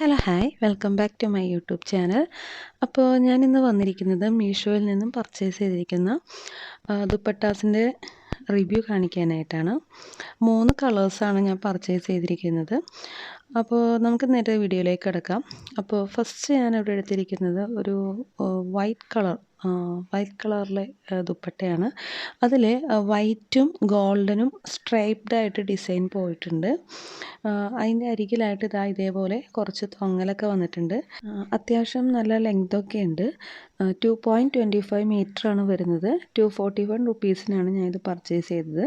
Hello hi welcome back to my YouTube channel അപ്പോൾ ഞാൻ ഇന്ന് വന്നിരിക്കുന്നത് മീഷോയിൽ നിന്നും പർച്ചേസ് ചെയ്തിരിക്കുന്ന ദുപ്പട്ടാസിന്റെ റിവ്യൂ കാണിക്കാനായിട്ടാണ്. മൂന്ന് കളേഴ്സാണ് ഞാൻ പർച്ചേസ് ചെയ്തിരിക്കുന്നത്. അപ്പോൾ നമുക്ക് നേരെ വീഡിയോയിലേക്ക് കിടക്കാം. അപ്പോൾ ഫസ്റ്റ് ഞാൻ ഇവിടെ എടുത്തിരിക്കുന്നത് ഒരു വൈറ്റ് കളർ വൈറ്റ് കളറിലെ ദുപ്പട്ടയാണ്. അതിൽ വൈറ്റും ഗോൾഡനും സ്ട്രൈപ്ഡ് ആയിട്ട് ഡിസൈൻ പോയിട്ടുണ്ട്. അതിന്റെ അരികിലായിട്ട് ഇതാ ഇതേപോലെ കുറച്ച് തൊങ്ങലൊക്കെ വന്നിട്ടുണ്ട്. അത്യാവശ്യം നല്ല ലെങ്തൊക്കെ ഉണ്ട്. ടു പോയിന്റ് ട്വന്റി ഫൈവ് മീറ്ററാണ് വരുന്നത്. ടു ഫോർട്ടി വൺ റുപ്പീസിനാണ് ഞാനിത് പർച്ചേസ് ചെയ്തത്.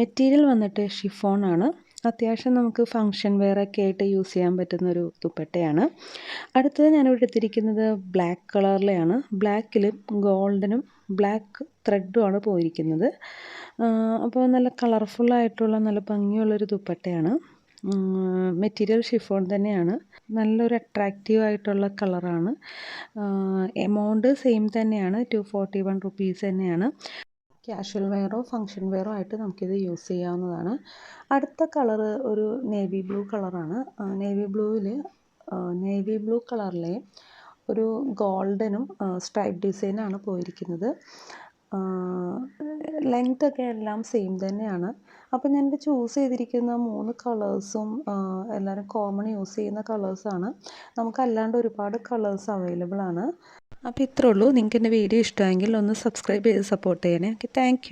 മെറ്റീരിയൽ വന്നിട്ട് ഷിഫോണാണ് അത്യാവശ്യം നമുക്ക് ഫങ്ഷൻ വെയറൊക്കെ ആയിട്ട് യൂസ് ചെയ്യാൻ പറ്റുന്ന ഒരു ദുപ്പട്ടയാണ്. അടുത്തത് ഞാനിവിടെ എടുത്തിരിക്കുന്നത് ബ്ലാക്ക് കളറിലെയാണ് ബ്ലാക്കിലും ഗോൾഡനും ബ്ലാക്ക് ത്രെഡുമാണ് പോയിരിക്കുന്നത്. അപ്പോൾ നല്ല കളർഫുള്ളായിട്ടുള്ള നല്ല ഭംഗിയുള്ളൊരു ദുപ്പട്ടയാണ്. മെറ്റീരിയൽ ഷിഫോൺ തന്നെയാണ്. നല്ലൊരു അട്രാക്റ്റീവ് ആയിട്ടുള്ള കളറാണ് എമൗണ്ട് സെയിം തന്നെയാണ്. ടു ഫോർട്ടി വൺ റുപ്പീസ് തന്നെയാണ്. ക്യാഷ്വൽ വെയറോ ഫങ്ഷൻ വെയറോ ആയിട്ട് നമുക്കിത് യൂസ് ചെയ്യാവുന്നതാണ്. അടുത്ത കളറ് ഒരു നേവി ബ്ലൂ കളറാണ് നേവി ബ്ലൂവിൽ നേവി ബ്ലൂ കളറിലെ ഒരു ഗോൾഡനും സ്ട്രൈപ്പ് ഡിസൈനാണ് പോയിരിക്കുന്നത്. ലെങ്ത് ഒക്കെ എല്ലാം സെയിം തന്നെയാണ്. അപ്പോൾ ഞാനിത് ചൂസ് ചെയ്തിരിക്കുന്ന മൂന്ന് കളേഴ്സും എല്ലാവരും കോമൺ യൂസ് ചെയ്യുന്ന കളേഴ്സാണ് നമുക്കല്ലാണ്ട് ഒരുപാട് കളേഴ്സ് അവൈലബിൾ ആണ്. അപ്പോൾ ഇത്രേ ഉള്ളൂ. നിങ്ങൾക്ക് എന്റെ വീഡിയോ ഇഷ്ടമെങ്കിൽ ഒന്ന് സബ്സ്ക്രൈബ് ചെയ്ത് സപ്പോർട്ട് ചെയ്യണേ. Okay thank